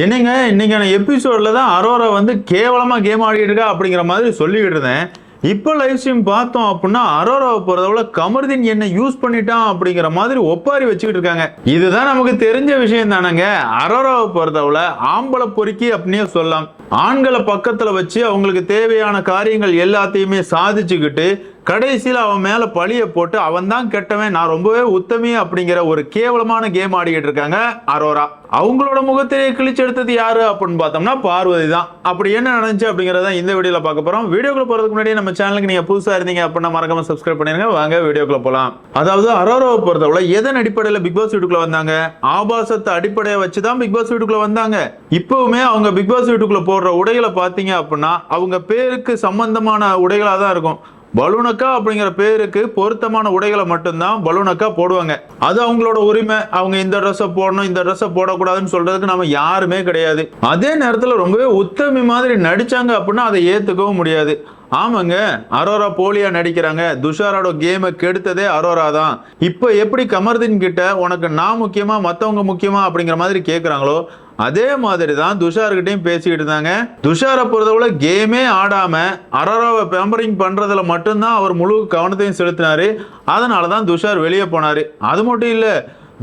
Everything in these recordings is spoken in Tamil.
என்னங்க இன்னைக்கான எபிசோடில் தான் அரோரா வந்து கேவலமாக கேம் ஆடிட்டு இருக்கா அப்படிங்கிற மாதிரி சொல்லிக்கிட்டு இருந்தேன். இப்போ லைவ் ஸ்ட்ரீம் பார்த்தோம் அப்படின்னா அரோராவை பொறுத்தவரை கமர்தீன் என்ன யூஸ் பண்ணிட்டான் அப்படிங்கிற மாதிரி ஒப்பாரி வச்சுக்கிட்டு இருக்காங்க. இதுதான் நமக்கு தெரிஞ்ச விஷயம் தானேங்க. அரோராவை பொறுத்தவரை ஆம்பளை பொறுக்கி அப்படின்னே சொல்லலாம். ஆண்களை பக்கத்துல வச்சு அவங்களுக்கு தேவையான காரியங்கள் எல்லாத்தையுமே சாதிச்சுக்கிட்டு கடைசியில் அவன் மேல பழிய போட்டு அவன் தான் கெட்டவன் நான் ரொம்பவே உத்தமி அப்படிங்கிற ஒரு கேவலமான கேம் ஆடிக்கிட்டு இருக்காங்க அரோரா. அவங்களோட முகத்திலே கிழிச்சு எடுத்தது யாரு அப்படின்னு பார்த்தோம்னா பார்வதி தான். அப்படி என்ன நடந்துச்சு அப்படிங்கிறத இந்த வீடியோவில் பார்க்க போறோம். வீடியோக்குள்ள போறதுக்கு முன்னாடி நம்ம சேனலுக்கு நீங்க புதுசா இருந்தீங்க அப்படின்னா மறக்காம சப்ஸ்கிரைப் பண்ணிருங்க. வாங்க வீடியோக்குள்ள போலாம். அதாவது அரோராவை பொறுத்தவரை எதன் அடிப்படையில் பிக் பாஸ் வீட்டுக்குள்ள வந்தாங்க? ஆபாசத்தை அடிப்படையை வச்சு தான் பிக் பாஸ் வீட்டுக்குள்ள வந்தாங்க. இப்பவுமே அவங்க பிக் பாஸ் வீட்டுக்குள்ள போடுற உடைகளை பார்த்தீங்க அப்படின்னா அவங்க பேருக்கு சம்பந்தமான உடைகளாக தான் இருக்கும். பலூனக்கா அப்படிங்கிற பேருக்கு பொருத்தமான உடைகளை மட்டும்தான் பலூனக்கா போடுவாங்க. அது அவங்களோட உரிமை. அவங்க இந்த ட்ரெஸ்ஸை போடணும் இந்த ட்ரெஸ்ஸை போடக்கூடாதுன்னு சொல்றதுக்கு நம்ம யாருமே கிடையாது. அதே நேரத்தில் ரொம்பவே உத்தமி மாதிரி நடிச்சாங்க அப்படின்னா அதை ஏற்றுக்கவும் முடியாது. ஆமாங்க அரோரா போலியா நடிக்கிறாங்க. துஷாரோட கேமை கெடுத்ததே அரோரா தான். இப்போ எப்படி கமர்தீன் கிட்ட உனக்கு நான் முக்கியமா மற்றவங்க முக்கியமா? அப்படிங்கிற மாதிரி கேட்குறாங்களோ அதே மாதிரி தான் துஷார்கிட்டையும் பேசிக்கிட்டு இருந்தாங்க. துஷாரை பொறுத்தவரை கேமே ஆடாம அரோராவை பேம்பரிங் பண்றதுல மட்டும்தான் அவர் முழு கவனத்தையும் செலுத்தினாரு. அதனால தான் துஷார் வெளியே போனாரு. அது மட்டும் இல்ல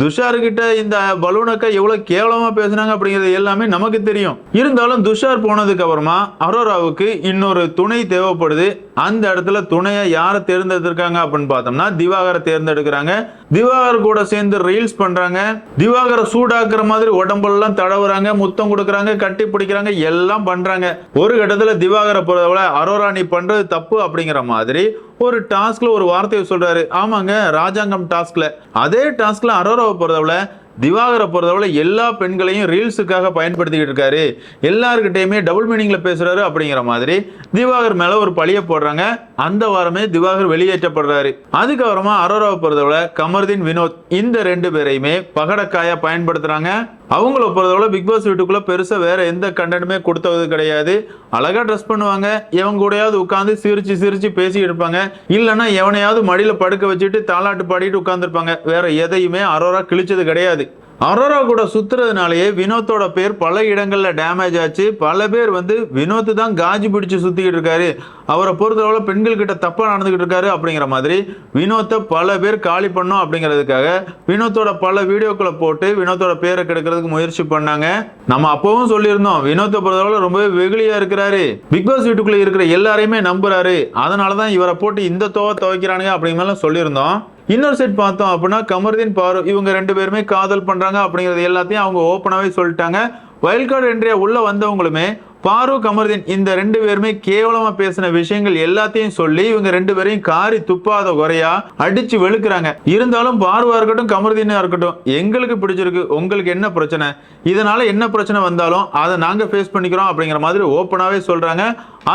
துஷார்கிட்ட இந்த பலூனக்கா எவ்வளவு கேவலமா பேசுனாங்க அப்படிங்கிறது எல்லாமே நமக்கு தெரியும். இருந்தாலும் துஷார் போனதுக்கு அப்புறமா அரோராவுக்கு இன்னொரு துணை தேவைப்படுது. அந்த இடத்துல துணையை யாரை தேர்ந்தெடுத்திருக்காங்க அப்படின்னு பார்த்தோம்னா திவாகரை தேர்ந்தெடுக்கிறாங்க. திவாகர் கூட சேர்ந்து ரீல்ஸ் பண்றாங்க. திவாகரை சூடாக்குற மாதிரி உடம்பெல்லாம் தடவுறாங்க முத்தம் கொடுக்குறாங்க கட்டி பிடிக்கிறாங்க எல்லாம் பண்றாங்க. ஒரு கட்டத்துல திவாகரை பொறுத்தவரை அரோரா நீ பண்றது தப்பு அப்படிங்கிற மாதிரி ஒரு டாஸ்க்ல ஒரு வார்த்தையை சொல்றாரு. ஆமாங்க ராஜாங்கம் டாஸ்க்ல அதே டாஸ்க்ல அரோராவை பொறுத்தவரை திவாகரை பொறுத்தவரை எல்லா பெண்களையும் ரீல்ஸுக்காக பயன்படுத்திக்கிட்டு இருக்காரு. எல்லாருக்கிட்டையுமே டபுள் மீனிங்கில் பேசுகிறாரு அப்படிங்கிற மாதிரி திவாகர் மேலே ஒரு பழிய போடுறாங்க. அந்த வாரமே திவாகர் வெளியேற்றப்படுறாரு. அதுக்கப்புறமா அரோராவை பொறுத்தவரை கமர்தீன் வினோத் இந்த ரெண்டு பேரையுமே பகடக்காயா பயன்படுத்துகிறாங்க அவங்கள பொறுத்தவரை பிக் பாஸ் வீட்டுக்குள்ளே பெருசாக வேற எந்த கண்டென்ட்டுமே கொடுத்தது கிடையாது. அழகாக ட்ரெஸ் பண்ணுவாங்க. இவங்க கூடயாவது உட்காந்து சிரிச்சு சிரிச்சு பேசிக்கிட்டு இருப்பாங்க. இல்லைன்னா எவனையாவது மடியில் படுக்க வச்சுட்டு தாலாட்டு பாடிட்டு உட்காந்துருப்பாங்க வேற எதையுமே அரோரா கிழிச்சது கிடையாது. அரோரா கூட சுத்துறதுனாலயே வினோத்தோட பேர் பல இடங்கள்ல டேமேஜ் ஆச்சு. பல பேர் வந்து வினோத் தான் காஜி பிடிச்சு சுத்திக்கிட்டு இருக்காரு. அவரை பொறுத்தளவுல பெண்கள் கிட்ட தப்பா நடந்துகிட்டு இருக்காரு அப்படிங்கிற மாதிரி வினோத்தை பல பேர் காலி பண்ணோம் அப்படிங்கிறதுக்காக வினோத்தோட பல வீடியோக்களை போட்டு வினோத்தோட பேரை கெடுக்கிறதுக்கு முயற்சி பண்ணாங்க. நம்ம அப்பவும் சொல்லியிருந்தோம் வினோத்தை பொறுத்தளவுல ரொம்பவே வெகுளியா இருக்கிறாரு. பிக் பாஸ் வீட்டுக்குள்ள இருக்கிற எல்லாரையுமே நம்புறாரு. அதனாலதான் இவரை போட்டு இந்த தோவை துவைக்கிறானுங்க அப்படிங்கிற சொல்லியிருந்தோம். இன்னொரு செட் பார்த்தோம் அப்படின்னா கமர்தீன் பாரு இவங்க ரெண்டு பேருமே காதல் பண்றாங்க அப்படிங்கிறது எல்லாத்தையும் அவங்க ஓப்பனாகவே சொல்லிட்டாங்க. வயல்காடு என்றே உள்ளே உள்ள வந்தவங்களுமே பாரூக் கமர்தீன் இந்த ரெண்டு பேருமே கேவலமா பேசின விஷயங்கள் எல்லாத்தையும் சொல்லி இவங்க ரெண்டு பேரையும் காரி துப்பாத குறையா அடிச்சு வெளுக்கிறாங்க. இருந்தாலும் பார்வா இருக்கட்டும் கமருதீனா இருக்கட்டும் எங்களுக்கு பிடிச்சிருக்கு உங்களுக்கு என்ன பிரச்சனை? இதனால என்ன பிரச்சனை வந்தாலும் அதை நாங்க ஃபேஸ் பண்ணிக்கிறோம் அப்படிங்கிற மாதிரி ஓப்பனாவே சொல்றாங்க.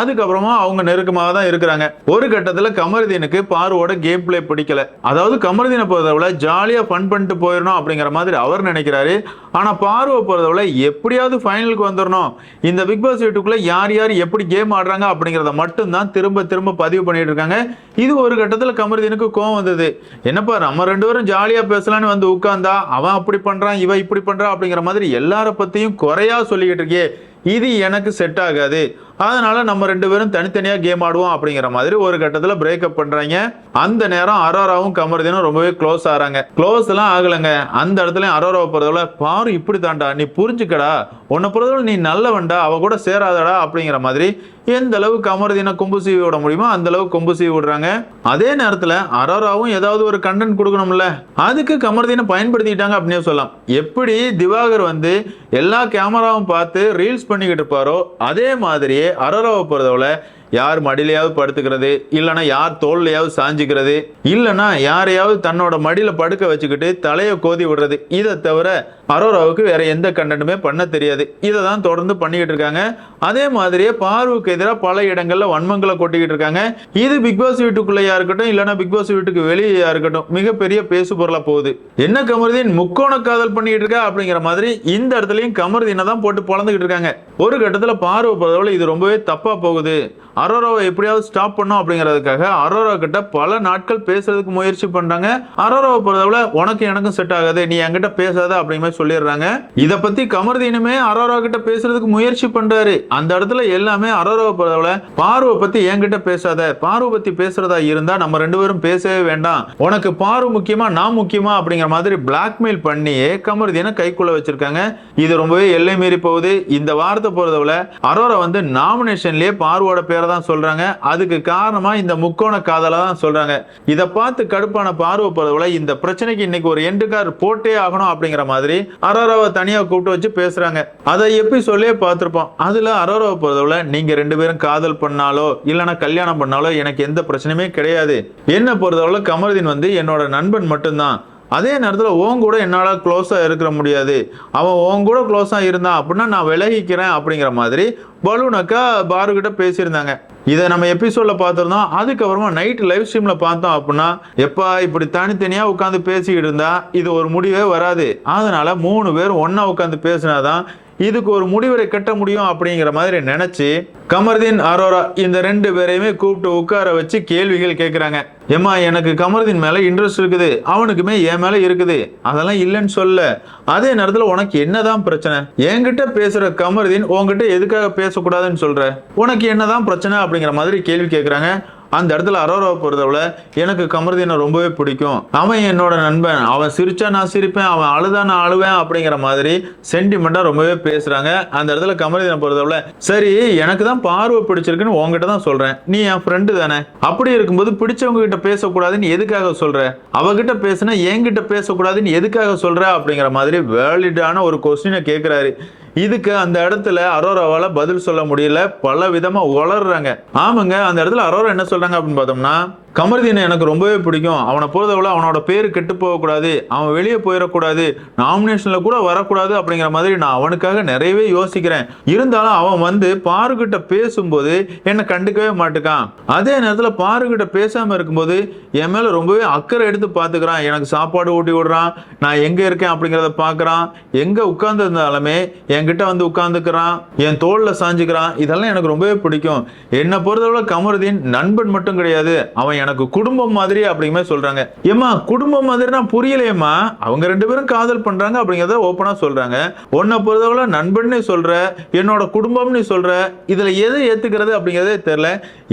அதுக்கப்புறமா அவங்க நெருக்கமாக தான் இருக்கிறாங்க. ஒரு கட்டத்துல கமருதீனுக்கு பார்வோட கேம் பிளே பிடிக்கல. அதாவது கமருதீனை பொறுத்தவரை ஜாலியா ஃபன் பண்ணிட்டு போயிடணும் அப்படிங்கிற மாதிரி அவர் நினைக்கிறாரு. ஆனா பார்வை பொறுத்தவரை எப்படியாவது ஃபைனலுக்கு வந்துடணும். இந்த பிக் பாஸ் வீட்டுக்குள்ளே யார் யார் எப்படி கேம் ஆடுறாங்க அப்படிங்கிறத மட்டும் தான் திரும்ப திரும்ப பதிவு பண்ணிட்டு இருக்காங்க. இது ஒரு கட்டத்தில் கமருதீனுக்கு கோவம் வந்தது. என்னப்பா நம்ம ரெண்டு பேரும் ஜாலியாக பேசலாம்னு வந்து உட்காந்தா அவன் அப்படி பண்ணுறான் இவன் இப்படி பண்ணுறான் அப்படிங்கிற மாதிரி எல்லார பற்றியும் குறையா சொல்லிக்கிட்டு இருக்கே. இது எனக்கு செட் ஆகாது. அதனால நம்ம ரெண்டு பேரும் தனித்தனியா கேம் ஆடுவோம் அப்படிங்கிற மாதிரி ஒரு கட்டத்துல பிரேக்கப் பண்றாங்க. அந்த நேரம் அரோராவும் கமருதீனும் ரொம்பவே க்ளோஸ் ஆறாங்க. க்ளோஸ் எல்லாம் ஆகலைங்க. அந்த இடத்துல அரோராவை பொறுத்தவரை பாரு இப்படி தாண்டா நீ புரிஞ்சுக்கடா. உன்னை பொறுத்தவரை நீ நல்லவன்டா அவ கூட சேராதடா அப்படிங்கிற மாதிரி எந்த அளவு கமருதீனை கொம்பு சீவி விட முடியுமோ அந்த அளவு கொம்பு சீவி விடுறாங்க. அதே நேரத்துல அரோராவும் ஏதாவது ஒரு கண்டென்ட் கொடுக்கணும்ல. அதுக்கு கமருதீனை பயன்படுத்திக்கிட்டாங்க அப்படின்னு சொல்லலாம். எப்படி திவாகர் வந்து எல்லா கேமராவும் பார்த்து ரீல்ஸ் பண்ணிக்கிட்டு இருப்பாரோ அதே மாதிரியே அரோராவை பொறுத்தவரை யார் மடியிலையாவது படுத்துக்கிறது இல்லைன்னா யார் தோல்லையாவது சாஞ்சிக்கிறது இல்லைன்னா யாரையாவது தன்னோட மடியில் படுக்க வச்சுக்கிட்டு தலையை கோதி விடுறது இதை தவிர அரோராவுக்கு வேற எந்த கண்டனமே பண்ண தெரியாது. இதை தான் தொடர்ந்து பண்ணிக்கிட்டு இருக்காங்க. அதே மாதிரியே பார்வுக்கு எதிராக பல இடங்களில் வன்மங்களை கொட்டிக்கிட்டு இருக்காங்க. இது பிக் பாஸ் வீட்டுக்குள்ளேயா இருக்கட்டும் இல்லைனா பிக் பாஸ் வீட்டுக்கு வெளியா இருக்கட்டும் மிகப்பெரிய பேசு பொருளாக போகுது. என்ன கமருதீன் முக்கோண காதல் பண்ணிக்கிட்டு இருக்கா அப்படிங்கிற மாதிரி இந்த இடத்துலையும் கமருதீனை தான் போட்டு பொழந்துக்கிட்டு இருக்காங்க. ஒரு கட்டத்தில் பார்வை பொறுத்தவரை இது ரொம்பவே தப்பாக போகுது. அரோராவை எப்படியாவது ஸ்டாப் பண்ணும் அப்படிங்கிறதுக்காக அரோரா கிட்ட பல நாட்கள் பேசுறதுக்கு முயற்சி பண்றாங்க. அரோராவை பொறுத்தவரை உனக்கு எனக்கும் செட் ஆகாது. நீ என்கிட்ட பேசாத அப்படிங்கிற மாதிரி சொல்லிடுறாங்க. இதை பத்தி கமர்தீனுமே அரோரா கிட்ட பேசுறதுக்கு முயற்சி பண்றாரு. அந்த இடத்துல எல்லாமே அரோராவை பொறுத்தவரை பார்வை பத்தி என்கிட்ட பேசாத. பார்வை பத்தி பேசுறதா இருந்தா நம்ம ரெண்டு பேரும் பேசவே வேண்டாம். உனக்கு பார்வை முக்கியமா நான் முக்கியமா அப்படிங்கிற மாதிரி பிளாக்மெயில் பண்ணியே கமர்தீனை கைக்குள்ள வச்சிருக்காங்க. இது ரொம்பவே எல்லை மீறி போகுது. இந்த வாரத்தை பொறுத்தவரை அரோரா வந்து நாமினேஷன்லயே பார்வோட பேரை தான் சொல்றாங்க. அதுக்கு காரணமா இந்த முக்கோண காதலா தான் சொல்றாங்க. இதை பார்த்து கடுப்பான பார்வை இந்த பிரச்சனைக்கு இன்னைக்கு ஒரு எண்டு கார் போட்டே ஆகணும் அப்படிங்கிற மாதிரி அரோராவை தனியா கூப்பிட்டு வச்சு பேசுறாங்க. அதை எப்படி சொல்லியே பார்த்துருப்போம். அதுல அரோராவை பொறுத்தவரை நீங்க ரெண்டு பேரும் காதல் பண்ணாலோ இல்லைன்னா கல்யாணம் பண்ணாலோ எனக்கு எந்த பிரச்சனையுமே கிடையாது. என்ன பொறுத்தவரை கமருதீன் வந்து என்னோட நண்பன் மட்டும்தான். அதே நேரத்தில் உன் கூட என்னால் க்ளோஸாக இருக்கிற முடியாது. அவன் உன் கூட க்ளோஸாக இருந்தான் அப்படின்னா நான் விலகிக்கிறேன் அப்படிங்கிற மாதிரி பலூனக்கா பாருக்கிட்ட பேசியிருந்தாங்க. இதை நம்ம எபிசோடில் பார்த்துருந்தோம். அதுக்கப்புறமா நைட் லைவ் ஸ்ட்ரீமில் பார்த்தோம் அப்படின்னா எப்பா இப்படி தனித்தனியாக உட்காந்து பேசிக்கிட்டு இருந்தா இது ஒரு முடிவே வராது. அதனால மூணு பேர் ஒன்றா உட்காந்து பேசினாதான் இதுக்கு ஒரு முடிவரை கட்ட முடியும் அப்படிங்கிற மாதிரி நினைச்சு கமர்தீன் அரோரா இந்த ரெண்டு பேரையுமே கூப்பிட்டு உட்கார வச்சு கேள்விகள் கேட்குறாங்க ஏம்மா எனக்கு கமர்தீன் மேல இன்ட்ரெஸ்ட் இருக்குது. அவனுக்குமே என் மேல இருக்குது. அதெல்லாம் இல்லைன்னு சொல்ல. அதே நேரத்தில் உனக்கு என்னதான் பிரச்சனை? என்கிட்ட பேசுற கமர்தீன் உன்கிட்ட எதுக்காக பேசக்கூடாதுன்னு சொல்ற? உனக்கு என்னதான் பிரச்சனை அப்படிங்கிற மாதிரி கேள்வி கேட்குறாங்க அந்த இடத்துல அரோரவை பொறுத்தவரை எனக்கு கமருதீனை ரொம்பவே பிடிக்கும். அவன் என்னோட நண்பன். அவன் சிரிச்சா நான் சிரிப்பேன் அவன் அழுதா நான் அழுவேன் அப்படிங்கிற மாதிரி சென்டிமெண்ட்டாக ரொம்பவே பேசுகிறாங்க அந்த இடத்துல கமருதீனை பொறுத்தவரை சரி எனக்கு தான் பார்வை பிடிச்சிருக்குன்னு உங்ககிட்ட தான் சொல்கிறேன் நீ என் ஃப்ரெண்டு தானே. அப்படி இருக்கும்போது பிடிச்சவங்க கிட்ட பேசக்கூடாதுன்னு எதுக்காக சொல்கிற அவகிட்ட பேசுனா என்கிட்ட பேசக்கூடாதுன்னு எதுக்காக சொல்கிற அப்படிங்கிற மாதிரி வேலிடான ஒரு கொஸ்டினை கேட்குறாரு இதுக்கு அந்த இடத்துல அரோராவால் பதில் சொல்ல முடியல. பல விதமாக உளறாங்க ஆமாங்க அந்த இடத்துல அரோரா என்ன சொல்கிறாங்க அப்படின்னு பார்த்தோம்னா கமர்தீனை எனக்கு ரொம்பவே பிடிக்கும். அவனை பொறுத்தவரை அவனோட பேர் கெட்டு போகக்கூடாது. அவன் வெளியே போயிடக்கூடாது. நாமினேஷனில் கூட வரக்கூடாது அப்படிங்கிற மாதிரி நான் அவனுக்காக நிறையவே யோசிக்கிறேன். இருந்தாலும் அவன் வந்து பாருக்கிட்ட பேசும்போது என்னை கண்டுக்கவே மாட்டுக்கான். அதே நேரத்தில் பாருக்கிட்ட பேசாமல் இருக்கும்போது என் மேலே ரொம்பவே அக்கறை எடுத்து பார்த்துக்கிறான் எனக்கு சாப்பாடு ஊட்டி விடுறான். நான் எங்கே இருக்கேன் அப்படிங்கிறத பார்க்குறான் எங்கே உட்காந்துருந்தாலுமே என்கிட்ட வந்து உட்காந்துக்கிறான் என் தோளில் சாஞ்சுக்கிறான். இதெல்லாம் எனக்கு ரொம்பவே பிடிக்கும். என்னை பொறுத்தவரை கமருதீன் நண்பன் மட்டும் கிடையாது. அவன் எனக்கு குடும்பம் மாதிரி அப்படிங்கிற மாதிரி சொல்றாங்க. ஏம்மா குடும்பம் மாதிரினா புரியலையேம்மா. அவங்க ரெண்டு பேரும் காதல் பண்றாங்க அப்படிங்கறத ஓப்பனா சொல்றாங்க. உன்னை பொறுத்தவரை நண்பன் சொல்ற என்னோட குடும்பம்னு சொல்ற இதுல எது ஏத்துக்கிறது அப்படிங்கறதே தெரியல.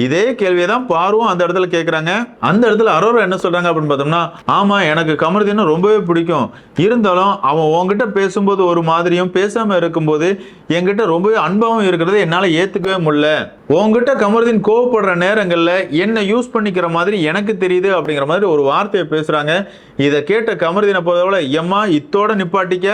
இதே கேள்வியை தான் பார்வம் அந்த இடத்துல கேட்கறாங்க அந்த இடத்துல அரோரா என்ன சொல்றாங்க அப்படின்னு பார்த்தோம்னா ஆமா எனக்கு கமருதினா ரொம்பவே பிடிக்கும். இருந்தாலும் அவன் உங்ககிட்ட பேசும்போது ஒரு மாதிரியும் பேசாம இருக்கும்போது என்கிட்ட ரொம்பவே அன்பாகவும் இருக்கிறது என்னால ஏத்துக்கவே முடியல. உங்ககிட்ட கமருதீன் கோவப்படுற நேரங்களில் என்ன யூஸ் பண்ணிக்கிற மாதிரி எனக்கு தெரியுது அப்படிங்கிற மாதிரி ஒரு வார்த்தையை பேசுகிறாங்க இதை கேட்ட கமருதீனை பொறுத்தவரை எம்மா இத்தோட நிப்பாட்டிக்க.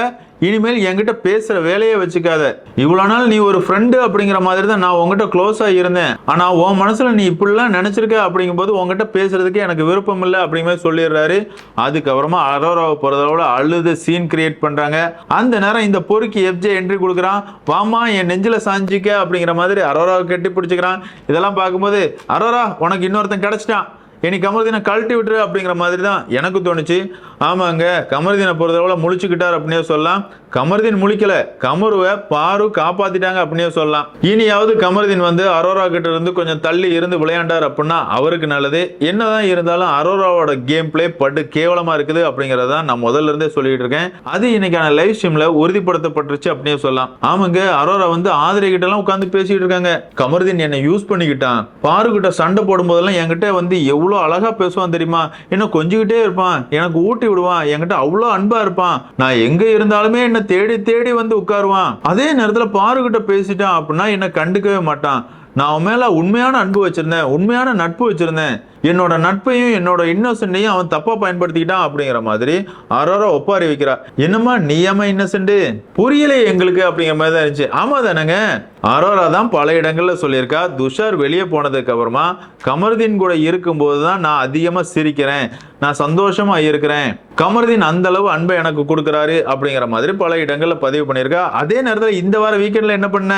இனிமேல் என்கிட்ட பேசுகிற வேலையை வச்சுக்காத. இவ்வளோ நாள் நீ ஒரு ஃப்ரெண்டு அப்படிங்கிற மாதிரி தான் நான் உங்ககிட்ட க்ளோஸாக இருந்தேன். ஆனால் உன் மனசில் நீ இப்படிலாம் நினைச்சிருக்க அப்படிங்கும்போது உங்ககிட்ட பேசுகிறதுக்கு எனக்கு விருப்பம் இல்லை அப்படிங்கிற சொல்லிடுறாரு. அதுக்கப்புறமா அரோராவை போகிறதோட அழுது சீன் கிரியேட் பண்ணுறாங்க அந்த நேரம் இந்த பொறுக்கி எஃப்ஜே என்ட்ரி கொடுக்குறான். வாமா என் நெஞ்சில் சாஞ்சிக்க அப்படிங்கிற மாதிரி அரோராவை கட்டி பிடிச்சிக்கிறான் இதெல்லாம் பார்க்கும்போது அரோரா உனக்கு இன்னொருத்தன் கிடச்சிட்டான். இனி கமருதீனை கழட்டி விட்டுரு அப்படிங்கிற மாதிரி தான் எனக்கு தோணுச்சு. ஆமாங்க கமருதீனை பொறுத்தளவில் முழிச்சுக்கிட்டார் அப்படின்னே சொல்லலாம். கமருதீன் முழிக்கல. கமருவை பாரு காப்பாத்திட்டாங்க அப்படின்னே சொல்லலாம். இனியாவது கமருதீன் வந்து அரோரா கிட்ட இருந்து கொஞ்சம் தள்ளி இருந்து விளையாண்டார் அப்படின்னா அவருக்கு நல்லது. என்னதான் இருந்தாலும் அரோராவோட கேம் பிளே படு கேவலமா இருக்குது அப்படிங்கறத நான் முதல்ல இருந்தே சொல்லிட்டு இருக்கேன். அது இன்னைக்கான லைவ் ஸ்ட்ரீம்ல உறுதிப்படுத்தப்பட்டுருச்சு அப்படின்னே சொல்லலாம். ஆமாங்க அரோரா வந்து ஆதிரை கிட்ட எல்லாம் உட்காந்து பேசிட்டு இருக்காங்க. கமருதீன் என்னை யூஸ் பண்ணிக்கிட்டான். பாரு கிட்ட சண்டை போடும்போதெல்லாம் என்கிட்ட வந்து எவ்வளோ அவ்வளோ அழகாக பேசுவான் தெரியுமா? என்ன கொஞ்சிக்கிட்டே இருப்பான். எனக்கு ஊட்டி விடுவான். என்கிட்ட அவ்வளோ அன்பாக இருப்பான். நான் எங்கே இருந்தாலுமே என்னை தேடி தேடி வந்து உட்காருவான். அதே நேரத்தில் பாருக்கிட்ட பேசிட்டான் அப்படின்னா என்னை கண்டுக்கவே மாட்டான். நான் அவன் மேலே உண்மையான அன்பு வச்சுருந்தேன். உண்மையான நட்பு வச்சுருந்தேன். என்னோட நட்பையும் என்னோட இன்னோசென்ட்டையும் அவன் தப்பா பயன்படுத்திக்கிட்டான் அப்படிங்கிற மாதிரி அரோரா ஒப்பாரி வைக்கிறா என்னம்மா நீ இன்னசென்ட் புரியலையே எங்களுக்கு அப்படிங்கிற மாதிரி தான் இருந்துச்சு. ஆமா தானேங்க. அரோரா தான் பல இடங்கள்ல சொல்லியிருக்கா. துஷார் வெளியே போனதுக்கு அப்புறமா கமருதீன் கூட இருக்கும்போது தான் நான் அதிகமா சிரிக்கிறேன். நான் சந்தோஷமா இருக்கிறேன். கமருதீன் அந்த அளவு அன்பை எனக்கு கொடுக்குறாரு அப்படிங்கிற மாதிரி பல இடங்கள்ல பதிவு பண்ணியிருக்கா. அதே நேரத்தில் இந்த வார வீக்கெண்ட்ல என்ன பண்ண?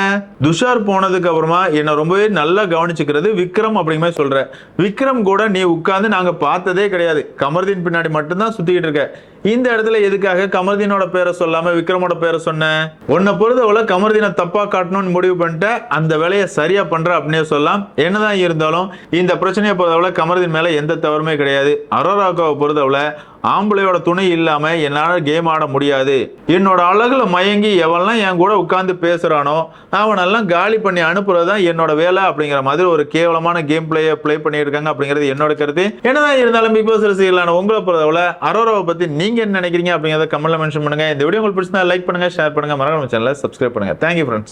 துஷார் போனதுக்கு அப்புறமா என்ன ரொம்பவே நல்லா கவனிச்சுக்கிறது விக்ரம் அப்படிங்கிற மாதிரி சொல்ற. விக்ரம் கூட நீ உட்காந்து நாங்கள் பார்த்ததே கிடையாது. கமர்தீன் பின்னாடி மட்டும்தான் சுற்றிக்கிட்டு இருக்க. இந்த இடத்துல எதுக்காக கமர்தீனோட பேரை சொல்லாமல் விக்ரமோட பேரை சொன்ன? உன்னை பொறுத்தவளை கமர்தீனை தப்பாக காட்டணும்னு முடிவு பண்ணிட்டேன் அந்த வேலையை சரியாக பண்ணுற அப்படின்னே சொல்லலாம். என்னதான் இருந்தாலும் இந்த பிரச்சனையை பொறுத்தவளை கமர்தீன் மேலே எந்த தவறுமே கிடையாது. அரோராக்காவை பொறுத்தவளை ஆம்பளையோட துணை இல்லாம என்னால் கேம் ஆட முடியாது. என்னோட அழகுல மயங்கி எவன்லாம் என் கூட உட்காந்து பேசுறானோ அவனெல்லாம் காலி பண்ணி அனுப்புறதுதான் என்னோட வேலை அப்படிங்கிற மாதிரி ஒரு கேவலமான கேம் பிளேயை ப்ளே பண்ணியிருக்காங்க அப்படிங்கிறது என்னோட கருத்து. என்னதான் இருந்தாலும் பிக் பாஸ் ரசிகர்களான உங்களை பொறுத்தவரை அரோராவை பத்தி நீங்க என்ன நினைக்கிறீங்க அப்படிங்கிறத கமெண்ட்ல மென்ஷன் பண்ணுங்க. இந்த வீடியோ உங்களுக்கு பிடிச்சா லைக் பண்ணுங்க ஷேர் பண்ணுங்க. மறக்காம சேனலை சப்ஸ்கிரைப் பண்ணுங்க. Thank you friends